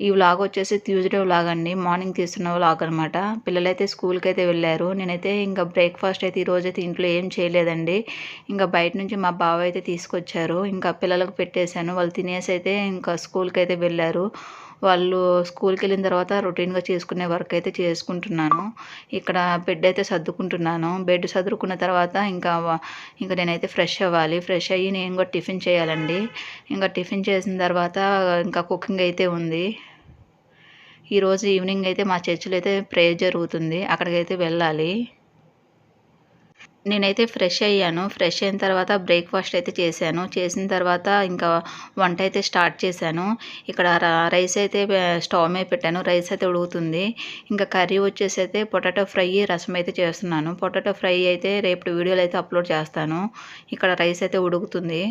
ఈ వ్లాగ్ వచ్చేసి Tuesday vlog అండి మార్నింగ్ తీస్తున్న వ్లాగ్ అనమాట పిల్లలైతే స్కూల్కి అయితే వెళ్ళారు. నేనైతే ఇంకా బ్రేక్ఫాస్ట్ అయితే ఈరోజైతే ఇంట్లో ఏం చేయలేదండి. ఇంకా బయట నుంచి మా బావ అయితే తీసుకొచ్చారు. ఇంకా పిల్లలకు పెట్టేశాను. వాళ్ళు తినేసి అయితే ఇంకా స్కూల్కి అయితే వెళ్ళారు. వాళ్ళు స్కూల్కి వెళ్ళిన తర్వాత రొటీన్గా చేసుకునే వర్క్ అయితే చేసుకుంటున్నాను. ఇక్కడ బెడ్ అయితే సర్దుకుంటున్నాను. బెడ్ సర్దుకున్న తర్వాత ఇంకా ఇంకా నేనైతే ఫ్రెష్ అవ్వాలి. ఫ్రెష్ అయ్యి నేను కూడా టిఫిన్ చేయాలండి. ఇంకా టిఫిన్ చేసిన తర్వాత ఇంకా కుకింగ్ అయితే ఉంది. ఈరోజు ఈవినింగ్ అయితే మా చర్చిలో అయితే ప్రేయర్ జరుగుతుంది. అక్కడికైతే వెళ్ళాలి. నేనైతే ఫ్రెష్ అయ్యాను. ఫ్రెష్ అయిన తర్వాత బ్రేక్ఫాస్ట్ అయితే చేశాను. చేసిన తర్వాత ఇంకా వంట అయితే స్టార్ట్ చేశాను. ఇక్కడ రైస్ అయితే స్టవ్ మీద పెట్టాను. రైస్ అయితే ఉడుగుతుంది ఇంకా కర్రీ వచ్చేసి అయితే పొటాటో ఫ్రై రసం అయితే చేస్తున్నాను. పొటాటో ఫ్రై అయితే రేపు వీడియోలు అయితే అప్లోడ్ చేస్తాను. ఇక్కడ రైస్ అయితే ఉడుకుతుంది.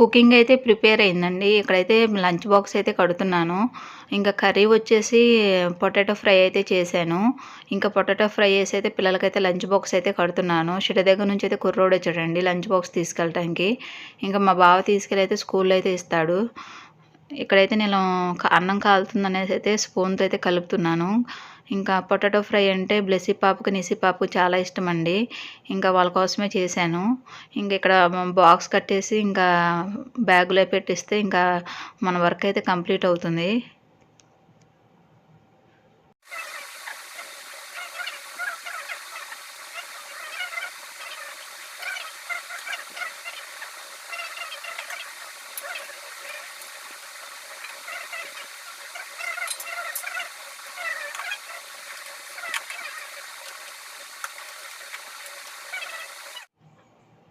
కుకింగ్ అయితే ప్రిపేర్ అయిందండి. ఇక్కడైతే లంచ్ బాక్స్ అయితే కడుతున్నాను. ఇంకా కర్రీ వచ్చేసి పొటాటో ఫ్రై అయితే చేశాను. ఇంకా పొటాటో ఫ్రై చేసి అయితే పిల్లలకైతే లంచ్ బాక్స్ అయితే కడుతున్నాను. షిట దగ్గర నుంచి అయితే కుర్రోడు వచ్చాడండి లంచ్ బాక్స్ తీసుకెళ్ళటానికి. ఇంకా మా బావ తీసుకెళ్ళి అయితే స్కూల్లో అయితే ఇస్తాడు. ఇక్కడైతే నేను అన్నం కాలుతుంది అనేసి అయితే స్పూన్తో అయితే కలుపుతున్నాను. ఇంకా పొటాటో ఫ్రై అంటే బ్లెస్సీ పాపకు నిసి పాపకు చాలా ఇష్టం అండి ఇంకా వాళ్ళ కోసమే చేశాను. ఇంకా ఇక్కడ బాక్స్ కట్టేసి ఇంకా బ్యాగులో పెట్టిస్తే ఇంకా మన వర్క్ అయితే కంప్లీట్ అవుతుంది.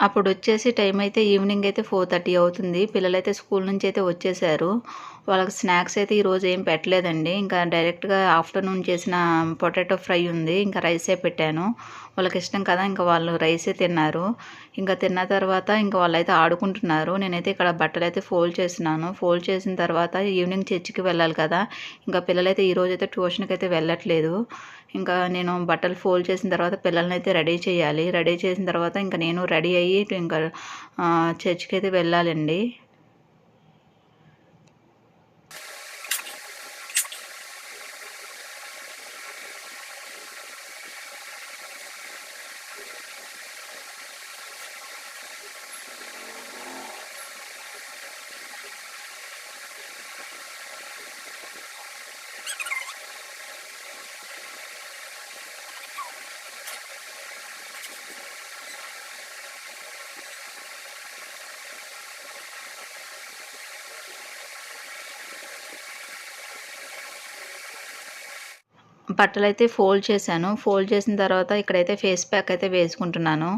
అప్పుడు వచ్చేసి టైం అయితే ఈవినింగ్ అయితే ఫోర్ థర్టీ అవుతుంది. పిల్లలైతే స్కూల్ నుంచి అయితే వచ్చేసారు. వాళ్ళకి స్నాక్స్ అయితే ఈరోజు ఏం పెట్టలేదండి. ఇంకా డైరెక్ట్గా ఆఫ్టర్నూన్ చేసిన పొటాటో ఫ్రై ఉంది. ఇంకా రైసే పెట్టాను. వాళ్ళకి ఇష్టం కదా ఇంకా వాళ్ళు రైసే తిన్నారు. ఇంకా తిన్న తర్వాత ఇంకా వాళ్ళైతే ఆడుకుంటున్నారు. నేనైతే ఇక్కడ బట్టలు అయితే ఫోల్డ్ చేసినాను ఫోల్డ్ చేసిన తర్వాత ఈవినింగ్ చర్చికి వెళ్ళాలి కదా. ఇంకా పిల్లలైతే ఈరోజు అయితే ట్యూషన్కి అయితే వెళ్ళట్లేదు. ఇంకా నేను బట్టలు ఫోల్డ్ చేసిన తర్వాత పిల్లల్ని అయితే రెడీ చేయాలి. రెడీ చేసిన తర్వాత ఇంకా నేను రెడీ అయ్యి ఇంకా చర్చ్కి అయితే వెళ్ళాలండి. బట్టలు అయితే ఫోల్డ్ చేశాను. ఫోల్డ్ చేసిన తర్వాత ఇక్కడైతే ఫేస్ ప్యాక్ అయితే వేసుకుంటున్నాను.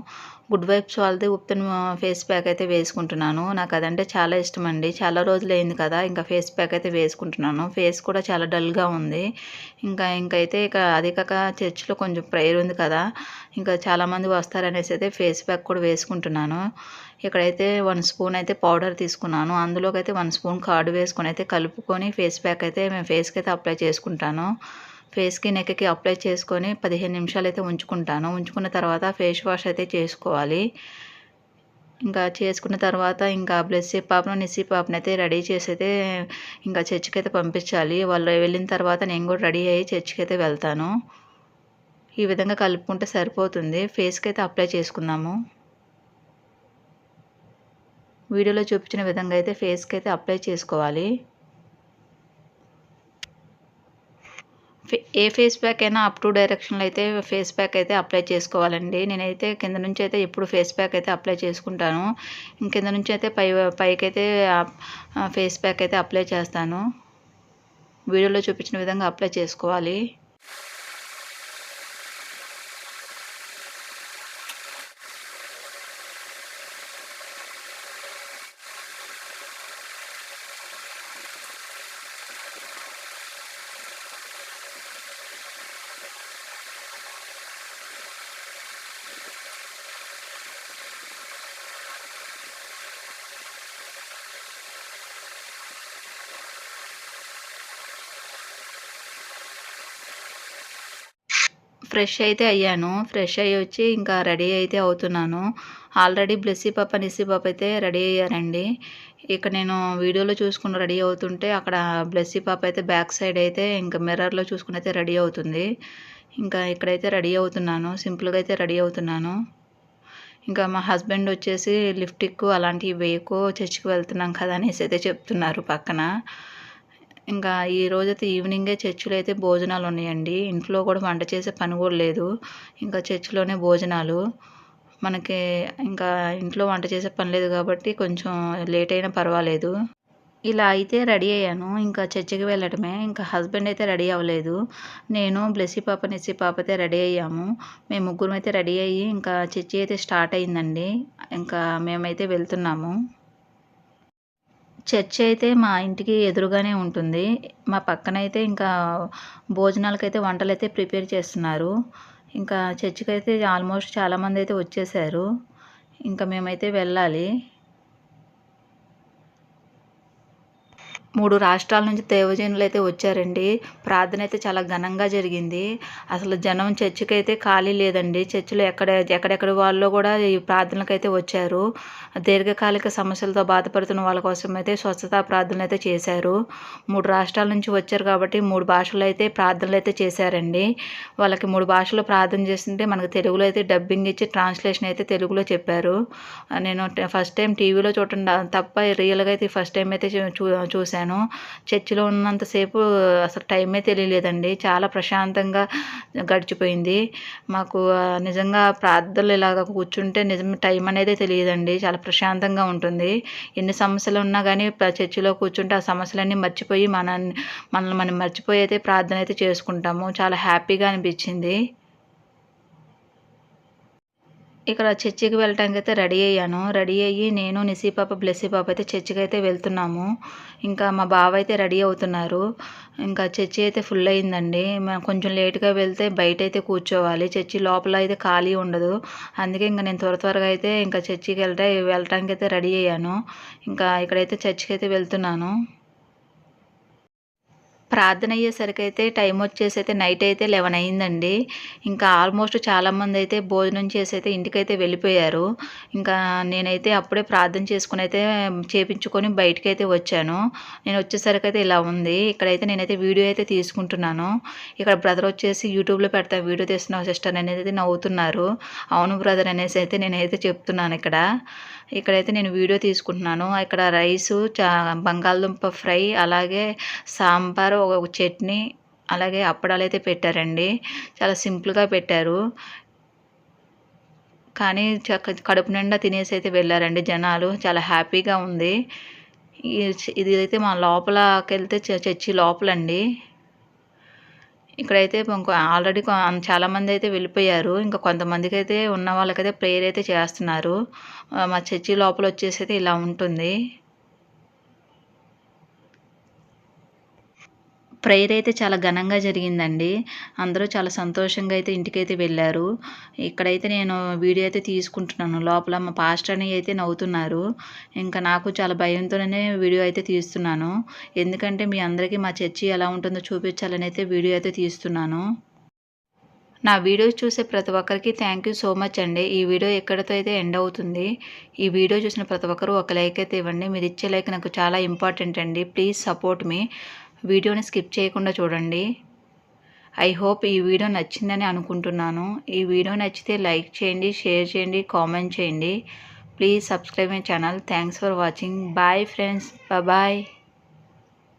గుడ్ వైబ్స్ వాళ్ళది ఉప్తన్ ఫేస్ ప్యాక్ అయితే వేసుకుంటున్నాను. నాకు అదంటే చాలా ఇష్టం అండి చాలా రోజులు అయింది కదా ఇంకా ఫేస్ ప్యాక్ అయితే వేసుకుంటున్నాను. ఫేస్ కూడా చాలా డల్గా ఉంది. ఇంకా ఇంకైతే ఇక అది కాక చర్చ్లో కొంచెం ప్రేయర్ ఉంది కదా ఇంకా చాలామంది వస్తారనేసి అయితే ఫేస్ ప్యాక్ కూడా వేసుకుంటున్నాను. ఇక్కడైతే వన్ స్పూన్ అయితే పౌడర్ తీసుకున్నాను. అందులోకి అయితే వన్ స్పూన్ కార్డు వేసుకొని అయితే కలుపుకొని ఫేస్ ప్యాక్ అయితే మేము ఫేస్కి అయితే అప్లై చేసుకుంటాను. ఫేస్కి నెక్కి అప్లై చేసుకొని పదిహేను నిమిషాలు అయితే ఉంచుకుంటాను. ఉంచుకున్న తర్వాత ఫేస్ వాష్ అయితే చేసుకోవాలి. ఇంకా చేసుకున్న తర్వాత ఇంకా బ్లెస్సీ పాపను నిస్సీ పాపను అయితే రెడీ చేసి అయితే ఇంకా చర్చికి అయితే పంపించాలి. వాళ్ళు వెళ్ళిన తర్వాత నేను కూడా రెడీ అయ్యి చర్చికి అయితే వెళ్తాను. ఈ విధంగా కలుపుకుంటే సరిపోతుంది. ఫేస్కి అయితే అప్లై చేసుకుందాము. వీడియోలో చూపించిన విధంగా అయితే ఫేస్కి అయితే అప్లై చేసుకోవాలి. ఏ ఫేస్ ప్యాక్ అయినా అప్ టు డైరెక్షన్లో అయితే ఫేస్ ప్యాక్ అయితే అప్లై చేసుకోవాలండి. నేనైతే కింద నుంచి అయితే ఎప్పుడు ఫేస్ ప్యాక్ అయితే అప్లై చేసుకుంటాను. కింద నుంచి అయితే పై పైకి అయితే ఫేస్ ప్యాక్ అయితే అప్లై చేస్తాను. వీడియోలో చూపించిన విధంగా అప్లై చేసుకోవాలి. ఫ్రెష్ అయితే అయ్యాను. ఫ్రెష్ అయ్యి వచ్చి ఇంకా రెడీ అయితే అవుతున్నాను. ఆల్రెడీ బ్లెస్సీ పాప నిస్సీ పాప అయితే రెడీ అయ్యారండి. ఇక్కడ నేను వీడియోలో చూసుకుని రెడీ అవుతుంటే అక్కడ బ్లెస్సీ పాప అయితే బ్యాక్ సైడ్ అయితే ఇంకా మిర్రర్లో చూసుకుని అయితే రెడీ అవుతుంది. ఇంకా ఇక్కడైతే రెడీ అవుతున్నాను. సింపుల్గా అయితే రెడీ అవుతున్నాను. ఇంకా మా హస్బెండ్ వచ్చేసి లిఫ్టిక్ అలాంటివి వేయకు చర్చికి వెళ్తున్నాం కదా అనేసి అయితే చెప్తున్నారు పక్కన. ఇంకా ఈ రోజైతే ఈవినింగే చర్చిలో అయితే భోజనాలు ఉన్నాయండి ఇంట్లో కూడా వంట చేసే పని కూడా లేదు. ఇంకా చర్చిలోనే భోజనాలు. మనకి ఇంకా ఇంట్లో వంట చేసే పని లేదు కాబట్టి కొంచెం లేట్ అయినా పర్వాలేదు. ఇలా అయితే రెడీ అయ్యాను. ఇంకా చర్చికి వెళ్ళడమే. ఇంకా హస్బెండ్ అయితే రెడీ అవ్వలేదు. నేను బ్లెస్సీ పాప నెస్సీ పాప అయితే రెడీ అయ్యాము. మేము ముగ్గురం అయితే రెడీ అయ్యి ఇంకా చర్చి అయితే స్టార్ట్ అయిందండి ఇంకా మేమైతే వెళ్తున్నాము. చర్చి అయితే మా ఇంటికి ఎదురుగానే ఉంటుంది. మా పక్కన అయితే ఇంకా భోజనాలకైతే వంటలు అయితే ప్రిపేర్ చేస్తున్నారు. ఇంకా చర్చికి అయితే ఆల్మోస్ట్ చాలామంది అయితే వచ్చేసారు. ఇంకా మేమైతే వెళ్ళాలి. మూడు రాష్ట్రాల నుంచి దేవజనులు అయితే వచ్చారండి. ప్రార్థన అయితే చాలా ఘనంగా జరిగింది. అసలు జనం చర్చికి అయితే ఖాళీ లేదండి. చర్చిలో ఎక్కడ ఎక్కడెక్కడ వాళ్ళు కూడా ఈ ప్రార్థనలకు అయితే వచ్చారు. దీర్ఘకాలిక సమస్యలతో బాధపడుతున్న వాళ్ళ కోసం అయితే స్వచ్ఛతా ప్రార్థనలు అయితే చేశారు. మూడు రాష్ట్రాల నుంచి వచ్చారు కాబట్టి మూడు భాషలు అయితే ప్రార్థనలు అయితే చేశారండి. వాళ్ళకి మూడు భాషలో ప్రార్థన చేస్తుంటే మనకు తెలుగులో అయితే డబ్బింగ్ ఇచ్చి ట్రాన్స్లేషన్ అయితే తెలుగులో చెప్పారు. నేను ఫస్ట్ టైం టీవీలో చూడటం తప్ప రియల్గా అయితే ఫస్ట్ టైం అయితే చూ చూశాను. చేశాను. చర్చిలో ఉన్నంతసేపు అసలు టైమే తెలియలేదండి. చాలా ప్రశాంతంగా గడిచిపోయింది. మాకు నిజంగా ప్రార్థనలు ఇలాగ కూర్చుంటే నిజం టైం అనేది తెలియదండి. చాలా ప్రశాంతంగా ఉంటుంది. ఎన్ని సమస్యలు ఉన్నా కానీ చర్చిలో కూర్చుంటే ఆ సమస్యలన్నీ మర్చిపోయి మన మనల్ని మనం మర్చిపోయి అయితే ప్రార్థన అయితే చేసుకుంటాము. చాలా హ్యాపీగా అనిపించింది. ఇక్కడ చర్చికి వెళ్ళటానికి అయితే రెడీ అయ్యాను. రెడీ అయ్యి నేను నిసీ పాప బ్లెస్సీ పాప అయితే చర్చికి అయితే వెళ్తున్నాము. ఇంకా మా బావ అయితే రెడీ అవుతున్నారు. ఇంకా చర్చి అయితే ఫుల్ అయిందండి. కొంచెం లేట్గా వెళ్తే బయట అయితే కూర్చోవాలి. చర్చి లోపల అయితే ఖాళీ ఉండదు. అందుకే ఇంకా నేను త్వర త్వరగా అయితే ఇంకా చర్చికి వెళ్తే వెళ్ళటానికి అయితే రెడీ అయ్యాను. ఇంకా ఇక్కడైతే చర్చికి అయితే వెళ్తున్నాను. ప్రార్థన అయ్యేసరికి అయితే టైం వచ్చేసి అయితే నైట్ అయితే లెవెన్ అయిందండి. ఇంకా ఆల్మోస్ట్ చాలామంది అయితే భోజనం చేసి అయితే ఇంటికైతే వెళ్ళిపోయారు. ఇంకా నేనైతే అప్పుడే ప్రార్థన చేసుకుని అయితే చేపించుకొని బయటకైతే అయితే వచ్చాను. నేను వచ్చేసరికి అయితే ఇలా ఉంది. ఇక్కడైతే నేనైతే వీడియో అయితే తీసుకుంటున్నాను. ఇక్కడ బ్రదర్ వచ్చేసి యూట్యూబ్లో పెడతా వీడియో తీస్తున్నావు సిస్టర్ అనేది నవ్వుతున్నారు. అవును బ్రదర్ అనేసి అయితే నేనైతే చెప్తున్నాను ఇక్కడ. ఇక్కడైతే నేను వీడియో తీసుకుంటున్నాను. ఇక్కడ రైసు చా బంగాళదుంప ఫ్రై అలాగే సాంబార్ ఒక చట్నీ అలాగే అప్పడాలు అయితే పెట్టారండి. చాలా సింపుల్గా పెట్టారు. కానీ కడుపు నిండా తినేసి అయితే వెళ్ళారండి జనాలు. చాలా హ్యాపీగా ఉంది. ఇది అయితే మా లోపలకి వెళ్తే చర్చి లోపలండి. ఇక్కడైతే ఆల్రెడీ చాలామంది అయితే వెళ్ళిపోయారు. ఇంకా కొంతమందికి అయితే ఉన్న వాళ్ళకైతే ప్రేయర్ అయితే చేస్తున్నారు. మా చర్చి లోపల వచ్చేసి అయితే ఇలా ఉంటుంది. ప్రేయర్ అయితే చాలా ఘనంగా జరిగిందండి. అందరూ చాలా సంతోషంగా అయితే ఇంటికైతే వెళ్ళారు. ఇక్కడైతే నేను వీడియో అయితే తీసుకుంటున్నాను. లోపల మా పాస్టర్ అని అయితే నవ్వుతున్నారు. ఇంకా నాకు చాలా భయంతోనే వీడియో అయితే తీస్తున్నాను. ఎందుకంటే మీ అందరికీ మా చర్చి ఎలా ఉంటుందో చూపించాలని అయితే వీడియో అయితే తీస్తున్నాను. నా వీడియోస్ చూసే ప్రతి ఒక్కరికి థ్యాంక్ యూ సో మచ్ అండి. ఈ వీడియో ఎక్కడితో అయితే ఎండ్ అవుతుంది ఈ వీడియో చూసిన ప్రతి ఒక్కరు ఒక లైక్ అయితే ఇవ్వండి. మీరు ఇచ్చే లైక్ నాకు చాలా ఇంపార్టెంట్ అండి. ప్లీజ్ సపోర్ట్ మీ వీడియోని స్కిప్ చేయకుండా చూడండి. ఐ హోప్ ఈ వీడియో నచ్చిందని అనుకుంటున్నాను. ఈ వీడియో నచ్చితే లైక్ చేయండి షేర్ చేయండి కామెంట్ చేయండి. Please subscribe my channel. Thanks for watching. Bye friends. Bye